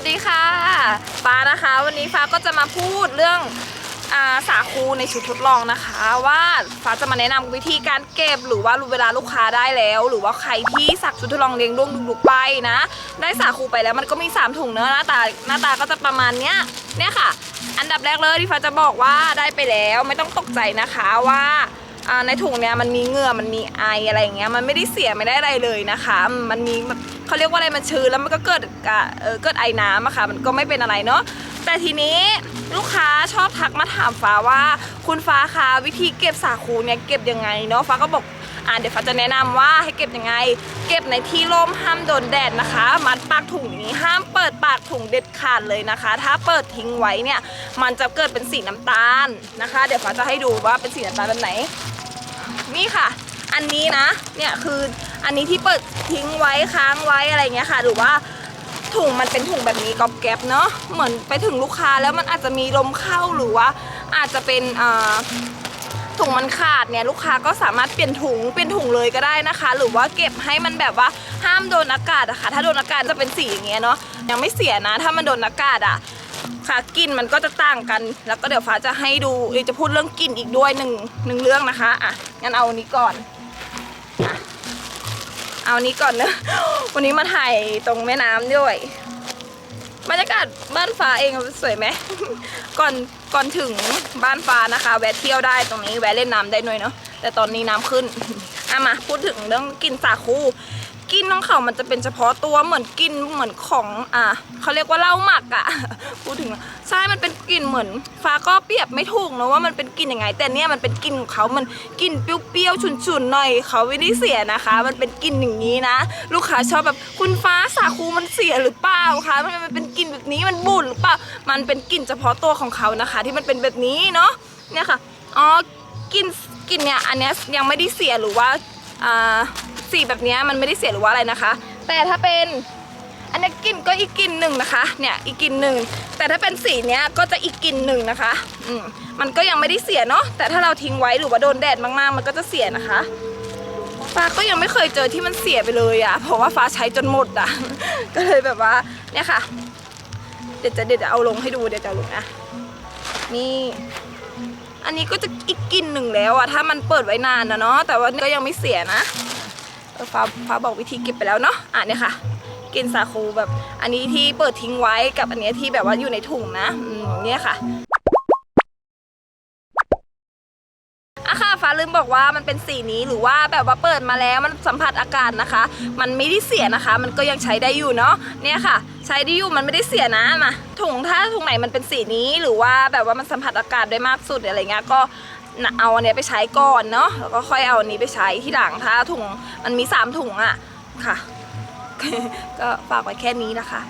วัสดีค่ะฟ้านะคะ วันนี้ฟ้าก็จะมาพูดเรื่องอาสาคูในชุดทดลองนะคะ ว่าฟ้าจะมาแนะนำวิธีการเก็บหรือว่าเวลาลูกค้าได้แล้ว หรือว่าใครที่สักชุดทดลองเลี้ยงด้วงดุกๆไปนะ ได้สาคูไปแล้วมันก็มี 3 ถุงเนื้อะหน้าตาหน้าตาก็จะประมาณเนี้ยเนี่ยค่ะ อันดับแรกเลยที่ฟ้าจะบอกว่าได้ไปแล้วไม่ต้องตกใจนะคะว่าอ่าในถุงเนี้ยมันมีเหงื่อมันมีไออะไรอย่างเงี้ยมันไม่ได้เสียไม่ได้อะไรเลยนะคะ มันมีแบบ เขาเรียกว่าอะไรมันชื้นแล้วมันก็เกิดกะเออเกิดไอน้ำอะค่ะ มันก็ไม่เป็นอะไรเนาะแต่ทีนี้ลูกค้าชอบทักมาถามฟ้าว่า คุณฟ้าคะวิธีเก็บสาคูเนี่ยเก็บยังไงเนาะฟ้าก็บอกอ่าเดี๋ยวฟ้าจะแนะนำว่าให้เก็บยังไง เก็บในที่ร่มห้ามโดนแดดนะคะ มัดปากถุงอย่างนี้ห้ามเปิดปากถุงเด็ดขาดเลยนะคะ ถ้าเปิดทิ้งไว้เนี่ยมันจะเกิดเป็นสีน้ำตาลนะคะ เดี๋ยวฟ้าจะให้ดูว่าเป็นสีน้ำตาลแบบไหน นี่ค่ะ อันนี้นะเนี่ยคือ อันนี้ที่เปิดทิ้งไว้ค้างไว้อะไรเงี้ยค่ะ หรือว่าถุงมันเป็นถุงแบบนี้กอบแก๊บเนาะเหมือนไปถึงลูกค้าแล้วมันอาจจะมีลมเข้าหรือว่า อาจจะเป็นถุงมันขาดเนี่ยลูกค้าก็สามารถเปลี่ยนถุงเปลี่ยนถุงเลยก็ได้นะคะ หรือว่าเก็บให้มันแบบว่าห้ามโดนอากาศอะค่ะ ถ้าโดนอากาศจะเป็นสีอย่างเงี้ยเนาะยังไม่เสียนะ ถ้ามันโดนอากาศอะค่ะกลิ่นมันก็จะต่างกัน แล้วก็เดี๋ยวฟ้าจะให้ดูจะพูดเรื่องกลิ่นอีกด้วยหนึ่งหนึ่งเรื่องนะคะอะงั้นเอาอันนี้ก่อน เอาอันนี้ก่อนเนอะวันนี้มาถ่ายตรงแม่น้ำด้วยบรรยากาศบ้านฟ้าเองสวยไหมก่อนก่อนถึงบ้านฟ้านะคะ แวะเที่ยวได้ตรงนี้แวะเล่นน้ำได้หน่อยเนาะแต่ตอนนี้น้ำขึ้น อะมาพูดถึงเรื่องกลิ่นสาคูกลิ่นของเขามันจะเป็นเฉพาะตัวเหมือนกลิ่นเหมือนของอะเขาเรียกว่าเหล้าหมักอะพูดถึงใช่มันเป็นกลิ่นเหมือนฟ้าก็เปรียบไม่ถูกนะว่ามันเป็นกลิ่นยังไง แต่เนี่ยมันเป็นกลิ่นของเขามันกลิ่นเปรี้ยวๆฉุนๆหน่อยเขาไม่ได้เสียนะคะ มันเป็นกลิ่นอย่างนี้นะ ลูกค้าชอบแบบคุณฟ้าสาคูมันเสียหรือเปล่าคะมันเป็นกลิ่นแบบนี้มันบุ่นหรือเปล่ามันเป็นกลิ่นเฉพาะตัวของเขานะคะ ที่มันเป็นแบบนี้เนาะเนี่ยค่ะอ๋อ กลิ่นกลิ่นเนี่ยอันเนี้ยยังไม่ได้เสียหรือว่าอ่าสีแบบเนี้ยมันไม่ได้เสียหรือว่าอะไรนะคะ แต่ถ้าเป็นอันนี้กลิ่นก็อีกกลิ่นหนึ่งนะคะเนี่ยอีกกลิ่นหนึ่งแต่ถ้าเป็นสีเนี้ยก็จะอีกกลิ่นหนึ่งนะคะอืมมันก็ยังไม่ได้เสียเนาะแต่ถ้าเราทิ้งไว้หรือว่าโดนแดดมากๆ มันก็จะเสียนะคะฟ้าก็ยังไม่เคยเจอที่มันเสียไปเลยอะเพราะว่าฟ้าใช้จนหมดอะก็เลยแบบว่าเนี่ยค่ะ เดี๋ยวจะเดี๋ยวจะเอาลงให้ดูเดี๋ยวจะเอาลงนะนี่ อันนี้ก็จะอีกกลิ่นหนึ่งแล้วอะถ้ามันเปิดไว้นานนะเนาะแต่ว่าก็ยังไม่เสียนะฟ้าฟ้าบอกวิธีเก็บไปแล้วเนาะอะเนี่ยค่ะกินสาคูแบบ อันนี้ที่เปิดทิ้งไว้กับอันเนี้ยที่แบบว่าอยู่ในถุงนะอืมเนี่ยค่ะ ฟ้าลืมบอกว่ามันเป็นสีนี้หรือว่าแบบว่าเปิดมาแล้วมันสัมผัสอากาศนะคะ มันไม่ได้เสียนะคะ มันก็ยังใช้ได้อยู่เนาะเนี่ยค่ะ ใช้ได้อยู่มันไม่ได้เสียนะมาถุงถ้าถุงไหนมันเป็นสีนี้หรือว่าแบบว่ามันสัมผัสอากาศได้มากสุดอะไรเงี้ยก็เอาอันเนี้ยไปใช้ก่อนเนาะแล้วก็ค่อยเอาอันนี้ไปใช้ที่หลังถ้าถุงมันมี3ถุงอะค่ะ ก็ฝากไว้แค่นี้นะคะ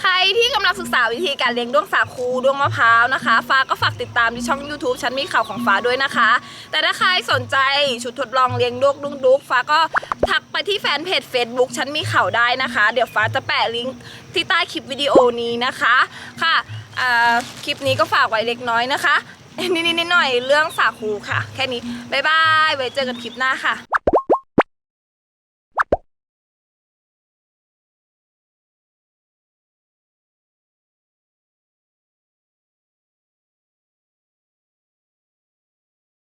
ใครที่กำลังศึกษาวิธีการเลี้ยงด้วงสาคูด้วงมะพร้าวนะคะ ฟ้าก็ฝากติดตามที่ช่อง YouTube ชั้นมีข่าวของฟ้าด้วยนะคะ แต่ถ้าใครสนใจชุดทดลองเลี้ยงด้วงดุ้งดุกฟ้าก็ทักไปที่แฟนเพจ Facebook ชั้นมีข่าวได้นะคะ เดี๋ยวฟ้าจะแปะลิงก์ที่ใต้คลิปวิดีโอนี้นะคะค่ะคลิปนี้ก็ฝากไว้เล็กน้อยนะคะนิดๆหน่อยๆเรื่องสาคูค่ะ แค่นี้บ๊ายบายไว้เจอกันคลิปหน้าค่ะ